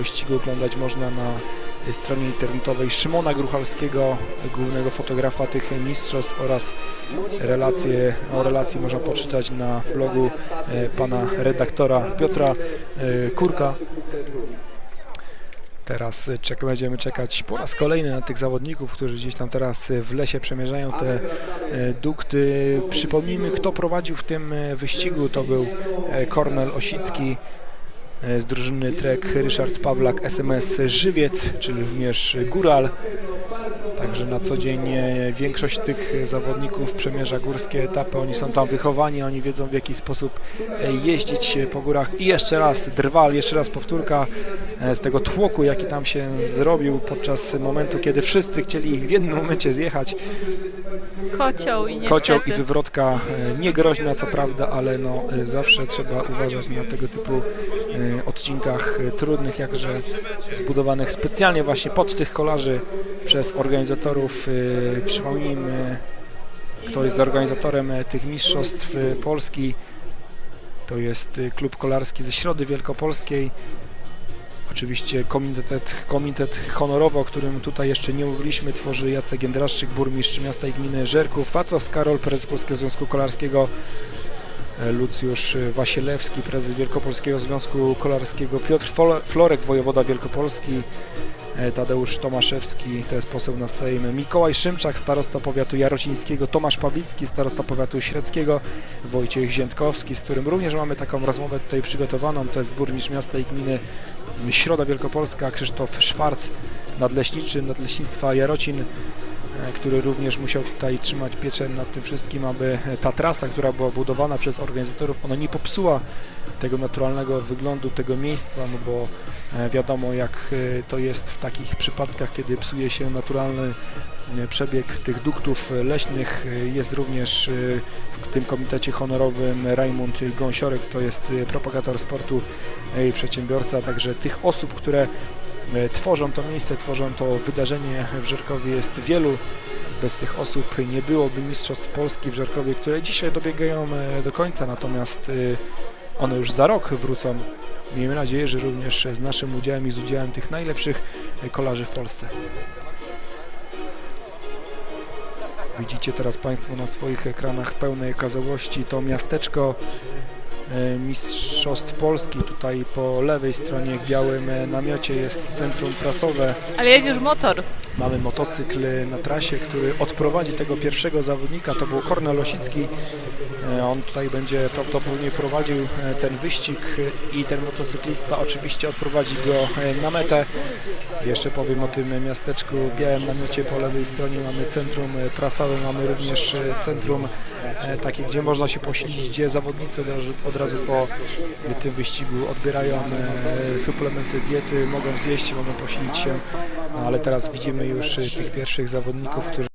wyścigu oglądać można na stronie internetowej Szymona Gruchalskiego, głównego fotografa tych mistrzostw oraz relacje, o relacji można poczytać na blogu e, pana redaktora Piotra e, Kurka. Teraz e, czek, będziemy czekać po raz kolejny na tych zawodników, którzy gdzieś tam teraz w lesie przemierzają te dukty. Przypomnijmy, kto prowadził w tym wyścigu. To był Kornel Osicki z drużyny Trek, Ryszard Pawlak, SMS Żywiec, czyli również Góral. Także na co dzień e, większość tych zawodników przemierza górskie etapy. Oni są tam wychowani, oni wiedzą w jaki sposób e, jeździć po górach. I jeszcze raz drwal, jeszcze raz powtórka e, z tego tłoku, jaki tam się zrobił podczas momentu, kiedy wszyscy chcieli w jednym momencie zjechać. Kocioł i niestety. Kocioł i wywrotka e, niegroźna co prawda, ale no, e, zawsze trzeba uważać na tego typu e, odcinkach e, trudnych, jakże zbudowanych specjalnie właśnie pod tych kolarzy przez organizatorów. E, Przypomnijmy, kto jest organizatorem e, tych mistrzostw Polski. To jest klub kolarski ze Środy Wielkopolskiej. Oczywiście komitet, komitet honorowy, o którym tutaj jeszcze nie mówiliśmy, tworzy Jacek Jędraszczyk, burmistrz miasta i gminy Żerków, Wacław Karol, prezes Polskiego Związku Kolarskiego, Lucjusz Wasilewski, prezes Wielkopolskiego Związku Kolarskiego, Piotr Florek, wojewoda Wielkopolski, e, Tadeusz Tomaszewski, to jest poseł na Sejm, Mikołaj Szymczak, starosta powiatu jarocińskiego, Tomasz Pawlicki, starosta powiatu średzkiego, Wojciech Ziętkowski, z którym również mamy taką rozmowę tutaj przygotowaną, to jest burmistrz miasta i gminy Środa Wielkopolska, Krzysztof Szwarc, nadleśniczy Nadleśnictwa Jarocin, który również musiał tutaj trzymać pieczę nad tym wszystkim, aby ta trasa, która była budowana przez organizatorów, ona nie popsuła tego naturalnego wyglądu tego miejsca, no bo e, wiadomo jak e, to jest w takich przypadkach, kiedy psuje się naturalny e, przebieg tych duktów leśnych. E, Jest również e, w tym komitecie honorowym Rajmund Gąsiorek, to jest e, propagator sportu e, i przedsiębiorca, także tych osób, które e, tworzą to miejsce, tworzą to wydarzenie w Żerkowie jest wielu. Bez tych osób nie byłoby Mistrzostw Polski w Żerkowie, które dzisiaj dobiegają e, do końca, natomiast e, one już za rok wrócą. Miejmy nadzieję, że również z naszym udziałem i z udziałem tych najlepszych e, kolarzy w Polsce. Widzicie teraz Państwo na swoich ekranach pełnej okazałości to miasteczko e, Mistrzostw Polski. Tutaj po lewej stronie w białym e, namiocie jest centrum prasowe. Ale jest już motor. Mamy motocykl na trasie, który odprowadzi tego pierwszego zawodnika. To był Kornel Osicki. E, On tutaj będzie prawdopodobnie prowadził e, ten wyścig e, i ten motocyklista oczywiście odprowadzi go e, na metę. Jeszcze powiem o tym miasteczku w białym namiocie po lewej stronie mamy centrum e, prasowe, mamy również e, centrum e, takie, gdzie można się posilić, gdzie zawodnicy od razu, razu po tym wyścigu odbierają e, suplementy diety, mogą zjeść, mogą posilić się, no, ale teraz widzimy już e, tych pierwszych zawodników, którzy